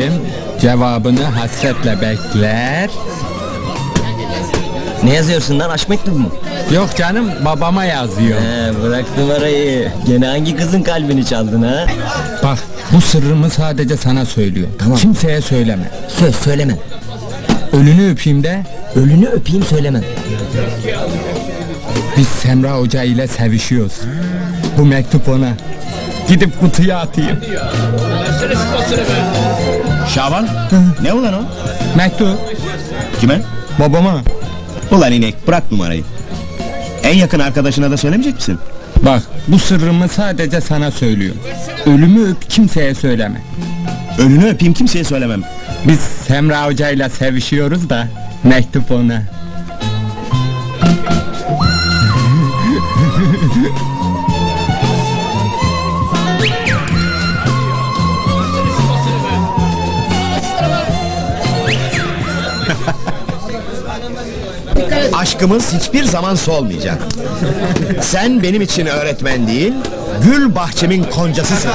Selim cevabını hasretle bekler. Ne yazıyorsun lan aşk mektubu mu? Yok canım babama yazıyor. He bırak numarayı. Gene hangi kızın kalbini çaldın ha? Bak bu sırrımı sadece sana söylüyor. Tamam. Kimseye söyleme. Söz söyleme. Ölünü öpeyim de Ölünü öpeyim söylemem. biz Semra Hoca ile sevişiyoruz. Bu mektup ona. Gidip kutuya atayım. Şaban ne ulan o? Mektup Kime? babama. Ulan inek bırak numarayı. En yakın arkadaşına da söylemeyecek misin? Bak bu sırrımı sadece sana söylüyor. Ölümü öp kimseye söyleme. Önünü öpeyim kimseye söylemem. Biz Semra Hoca ile sevişiyoruz da mektup ona. Aşkımız hiçbir zaman solmayacak. Sen benim için öğretmen değil, gül bahçemin koncasısın.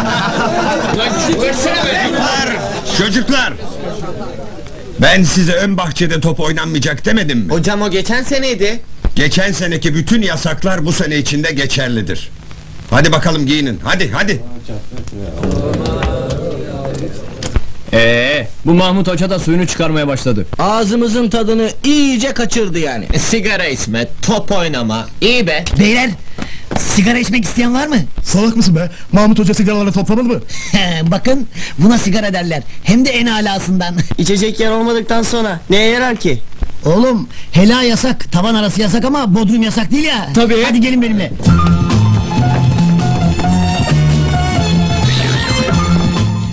Çocuklar! Ben size ön bahçede top oynanmayacak demedim mi? Hocam o geçen seneydi. Geçen seneki bütün yasaklar bu sene içinde geçerlidir. Hadi bakalım giyinin. Hadi hadi. Bu Mahmut Hoca da suyunu çıkarmaya başladı. Ağzımızın tadını iyice kaçırdı yani. Sigara içme, top oynama. İyi be. Beyler sigara içmek isteyen var mı? Salak mısın be? Mahmut Hoca sigaraları toplamadı mı? Bakın buna sigara derler. Hem de en alasından. İçecek yer olmadıktan sonra neye yarar ki? Oğlum hela yasak, tavan arası yasak ama bodrum yasak değil ya. Tabii. Hadi gelin benimle.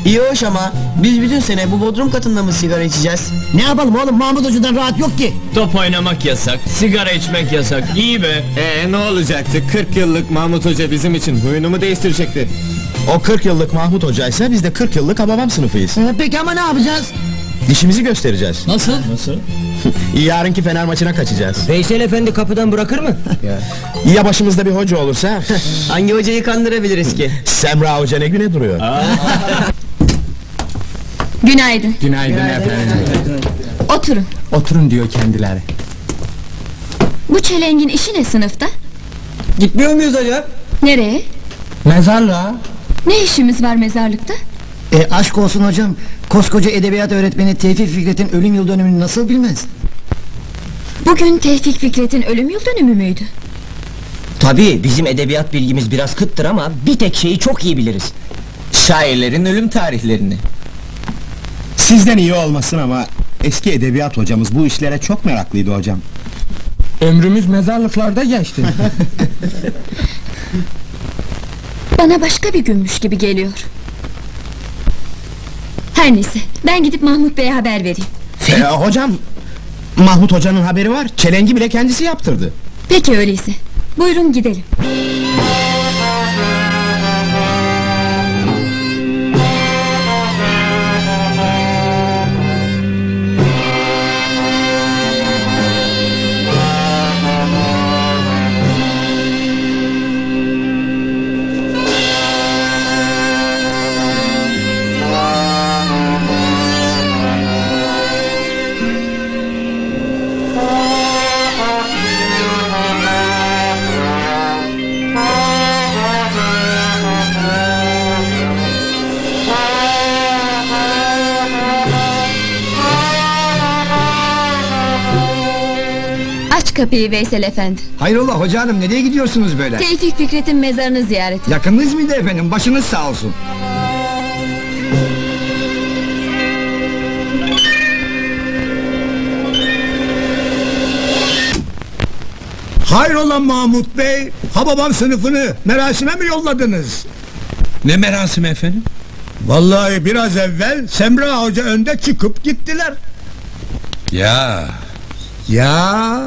İyi hoş ama biz bütün sene bu bodrum katında mı sigara içeceğiz? Ne yapalım oğlum Mahmut Hoca'dan rahat yok ki. Top oynamak yasak, sigara içmek yasak. İyi be. Ee ne olacaktı? 40 yıllık Mahmut Hoca bizim için huyunu mu değiştirecekti? O 40 yıllık Mahmut Hocaysa biz de 40 yıllık Hababam sınıfıyız. Ee, peki ama ne yapacağız? Dişimizi göstereceğiz. Nasıl? Yarınki Fener maçına kaçacağız. Veysel Efendi kapıdan bırakır mı? Ya başımızda bir hoca olursa? Hangi hocayı kandırabiliriz ki? Semra Hoca ne güne duruyor. Günaydın. Günaydın efendim. Oturun. Oturun diyor kendileri. Bu çelengin işi ne sınıfta? Gitmiyor muyuz hocam? Nereye? Mezarlığa. Ne işimiz var mezarlıkta? E, aşk olsun hocam. Koskoca edebiyat öğretmeni Tevfik Fikret'in ölüm yıl dönümünü nasıl bilmez? Bugün Tevfik Fikret'in ölüm yıl dönümü müydü? Tabii bizim edebiyat bilgimiz biraz kıttır ama bir tek şeyi çok iyi biliriz. Şairlerin ölüm tarihlerini. Sizden iyi olmasın ama eski edebiyat hocamız bu işlere çok meraklıydı hocam. Ömrümüz mezarlıklarda geçti. Bana başka bir günmüş gibi geliyor. Her neyse, ben gidip Mahmut Bey'e haber vereyim. Ee, hocam, Mahmut Hoca'nın haberi var. Çelengi bile kendisi yaptırdı. Peki öyleyse. Buyurun gidelim. Aç kapıyı Veysel Efendi. Hayrola hoca hanım nereye gidiyorsunuz böyle? Tevfik Fikret'in mezarını ziyaret. Yakınınız mıydı efendim? Başınız sağ olsun. Hayrola Mahmut Bey? Hababam sınıfını merasime mi yolladınız? Ne merasim efendim? Vallahi biraz evvel Semra Hoca önde çıkıp gittiler. Ya Ya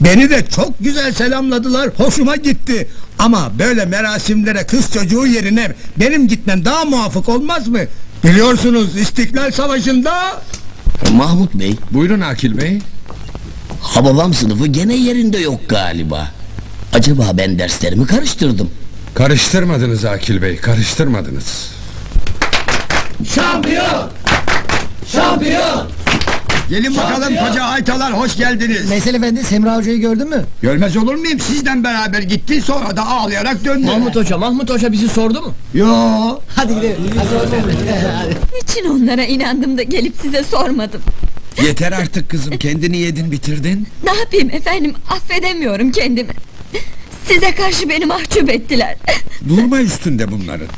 beni de çok güzel selamladılar. Hoşuma gitti. Ama böyle merasimlere kız çocuğu yerine benim gitmem daha muafık olmaz mı? Biliyorsunuz İstiklal Savaşı'nda Mahmut Bey, buyurun Akil Bey. Hababam sınıfı gene yerinde yok galiba. Acaba ben derslerimi karıştırdım. Karıştırmadınız Akil Bey, karıştırmadınız. şampiyon! Gelin bakalım koca haytalar hoş geldiniz. Veysel Efendi Semra Hoca'yı gördün mü? Görmez olur muyum? Sizden beraber gitti sonra da ağlayarak döndü. Mahmut Hoca, Mahmut Hoca bizi sordu mu? Yo. Hadi gidelim. Niçin onlara inandım da gelip size sormadım? Yeter artık kızım kendini yedin bitirdin. Ne yapayım efendim affedemiyorum kendimi. Size karşı beni mahcup ettiler. Durma üstünde bunların.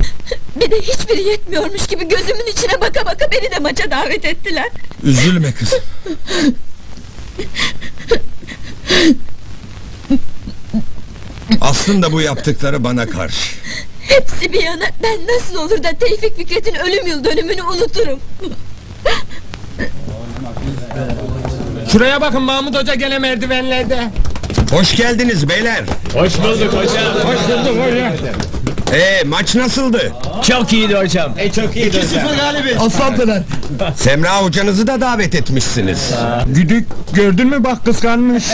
Bir de hiçbiri yetmiyormuş gibi gözümün içine baka baka beni de maça davet ettiler. Üzülme kızım. Aslında bu yaptıkları bana karşı. Hepsi bir yana ben nasıl olur da Tevfik Fikret'in ölüm yıl dönümünü unuturum. Şuraya bakın Mahmut Hoca gene merdivenlerde. Hoş geldiniz beyler. Hoş bulduk hocam. Ee maç nasıldı? Çok iyiydi hocam. E çok iyiydi hocam. Semra hocanızı da davet etmişsiniz. Güdük gördün mü bak kıskanmış.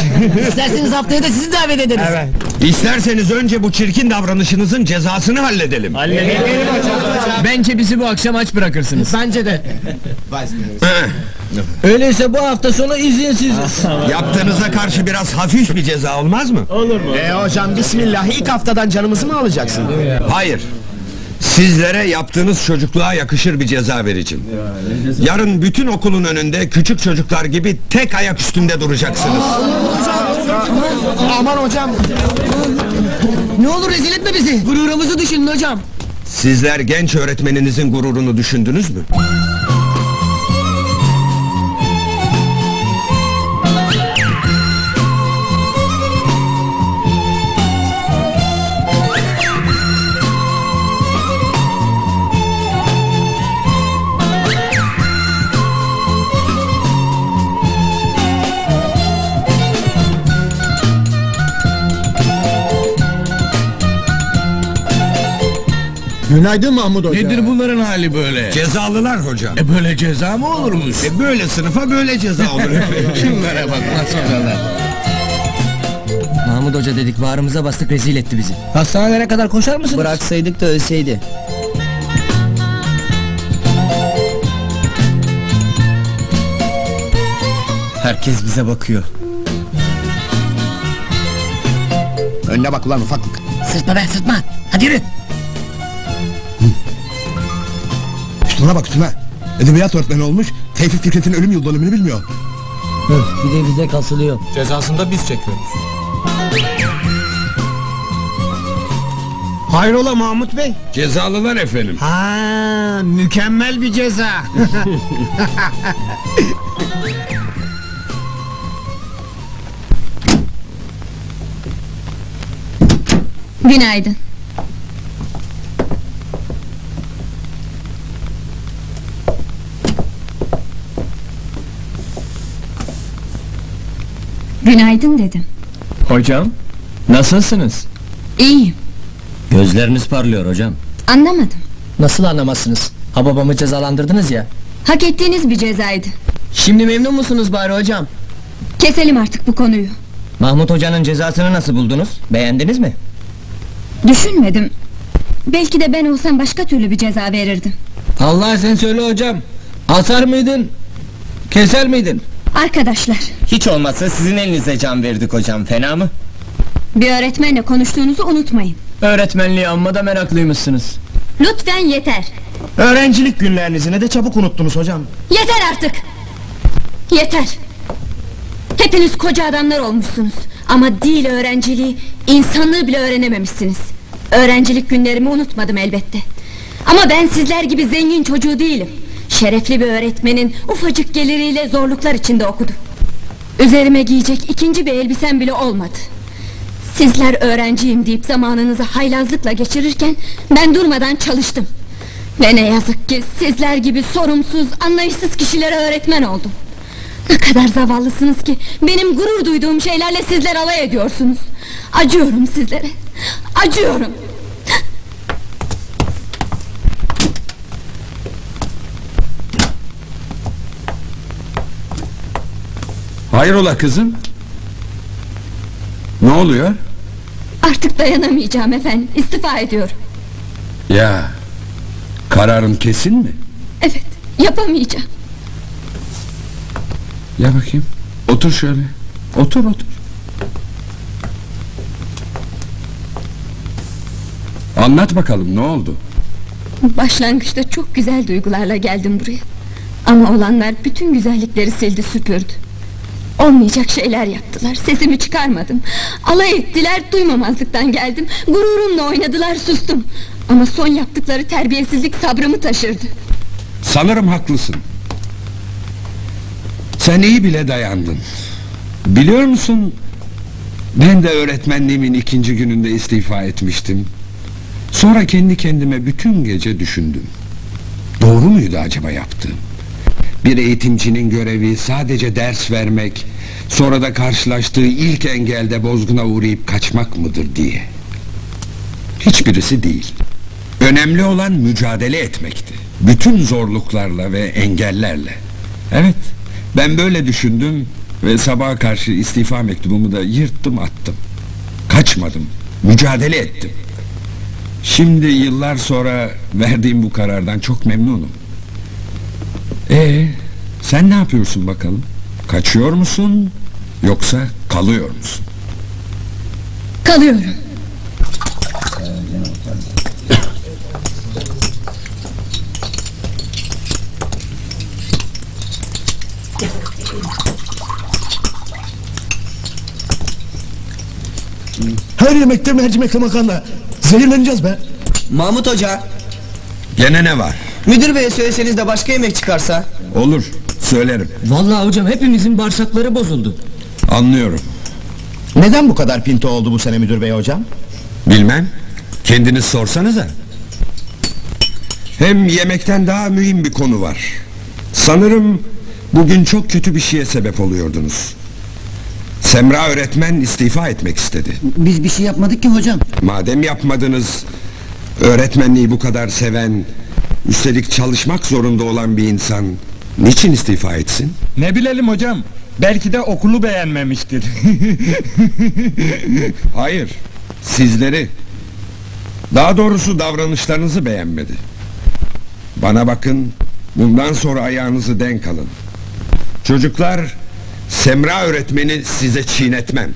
İsterseniz haftaya da sizi davet ederiz. evet. İsterseniz önce bu çirkin davranışınızın cezasını halledelim. Bence bizi bu akşam aç bırakırsınız. Bence de. Öyleyse bu hafta sonu izinsiziz. Yaptığınıza karşı biraz hafif bir ceza olmaz mı? E hocam bismillah ilk haftadan canımızı mı alacaksın? Hayır. Sizlere yaptığınız çocukluğa yakışır bir ceza vereceğim. Yarın bütün okulun önünde küçük çocuklar gibi tek ayak üstünde duracaksınız. Aman hocam. Ne olur rezil etme bizi. Gururumuzu düşünün hocam. Sizler genç öğretmeninizin gururunu düşündünüz mü? Günaydın Mahmut Hoca. Nedir bunların hali böyle? Cezalılar hocam. E böyle ceza mı olurmuş? E böyle sınıfa böyle ceza olur. Şunlara bak maskaralar. Mahmut Hoca dedik bağrımıza bastık rezil etti bizi. Hastanelere kadar koşar mısınız? Bıraksaydık da ölseydi. Herkes bize bakıyor. Önüne bak ulan ufaklık. Sırtma be sırtma. Hadi yürü. Üstüne bak üstüne. Edebiyat öğretmeni olmuş. Tevfik Fikret'in ölüm yıl dönümünü bilmiyor. Bir de bize kasılıyor. Cezasını da biz çekiyoruz. Hayrola Mahmut Bey? Cezalılar efendim. Ha, mükemmel bir ceza. Günaydın. Günaydın dedim. Hocam, nasılsınız? İyiyim. Gözleriniz parlıyor hocam. Anlamadım. Nasıl anlamazsınız? Ha babamı cezalandırdınız ya. Hak ettiğiniz bir cezaydı. Şimdi memnun musunuz bari hocam? Keselim artık bu konuyu. Mahmut hocanın cezasını nasıl buldunuz? Beğendiniz mi? Düşünmedim. Belki de ben olsam başka türlü bir ceza verirdim. Allah sen söyle hocam. Asar mıydın? Keser miydin? Arkadaşlar, Hiç olmazsa sizin elinize can verdik hocam. Fena mı? bir öğretmenle konuştuğunuzu unutmayın. Öğretmenliği amma da meraklıymışsınız. Lütfen yeter. Öğrencilik günlerinizi ne de çabuk unuttunuz hocam. Yeter artık! Yeter! Hepiniz koca adamlar olmuşsunuz. Ama değil öğrenciliği, insanlığı bile öğrenememişsiniz. Öğrencilik günlerimi unutmadım elbette. Ama ben sizler gibi zengin çocuğu değilim. Şerefli bir öğretmenin ufacık geliriyle zorluklar içinde okudum. Üzerime giyecek ikinci bir elbisem bile olmadı. Sizler öğrenciyim deyip zamanınızı haylazlıkla geçirirken ben durmadan çalıştım. Ve ne yazık ki sizler gibi sorumsuz, anlayışsız kişilere öğretmen oldum. Ne kadar zavallısınız ki benim gurur duyduğum şeylerle sizler alay ediyorsunuz. Acıyorum sizlere. Acıyorum. Hayrola kızım? Ne oluyor? Artık dayanamayacağım efendim. İstifa ediyorum. Ya kararın kesin mi? Evet, yapamayacağım. Ya bakayım. Otur şöyle. Otur otur. Anlat bakalım ne oldu? Başlangıçta çok güzel duygularla geldim buraya. Ama olanlar bütün güzellikleri sildi süpürdü. Olmayacak şeyler yaptılar, sesimi çıkarmadım. Alay ettiler, duymamazlıktan geldim. Gururumla oynadılar, sustum. Ama son yaptıkları terbiyesizlik sabrımı taşırdı. Sanırım haklısın. Sen iyi bile dayandın. Biliyor musun? Ben de öğretmenliğimin ikinci gününde istifa etmiştim. Sonra kendi kendime bütün gece düşündüm. Doğru muydu acaba yaptığım? Bir eğitimcinin görevi sadece ders vermek, sonra da karşılaştığı ilk engelde bozguna uğrayıp kaçmak mıdır diye. Hiçbirisi değil. Önemli olan mücadele etmekti. Bütün zorluklarla ve engellerle. Evet, ben böyle düşündüm ve sabaha karşı istifa mektubumu da yırttım attım. Kaçmadım, mücadele ettim. Şimdi yıllar sonra verdiğim bu karardan çok memnunum. Ee, sen ne yapıyorsun bakalım? Kaçıyor musun yoksa kalıyor musun? Kalıyorum. Her yemekte mercimekli makarna. Zehirleneceğiz be. Mahmut Hoca, Gene ne var? Müdür beye söyleseniz de başka yemek çıkarsa. Olur, söylerim. Vallahi hocam hepimizin bağırsakları bozuldu. Anlıyorum. Neden bu kadar pinto oldu bu sene müdür bey hocam? Bilmem. Kendiniz sorsanıza. Hem yemekten daha mühim bir konu var. Sanırım bugün çok kötü bir şeye sebep oluyordunuz. Semra öğretmen istifa etmek istedi. Biz bir şey yapmadık ki hocam. Madem yapmadınız, öğretmenliği bu kadar seven, üstelik çalışmak zorunda olan bir insan niçin istifa etsin? Ne bilelim hocam. Belki de okulu beğenmemiştir. Hayır, sizleri. Daha doğrusu davranışlarınızı beğenmedi. Bana bakın, bundan sonra ayağınızı denk alın. Çocuklar, Semra öğretmeni size çiğnetmem.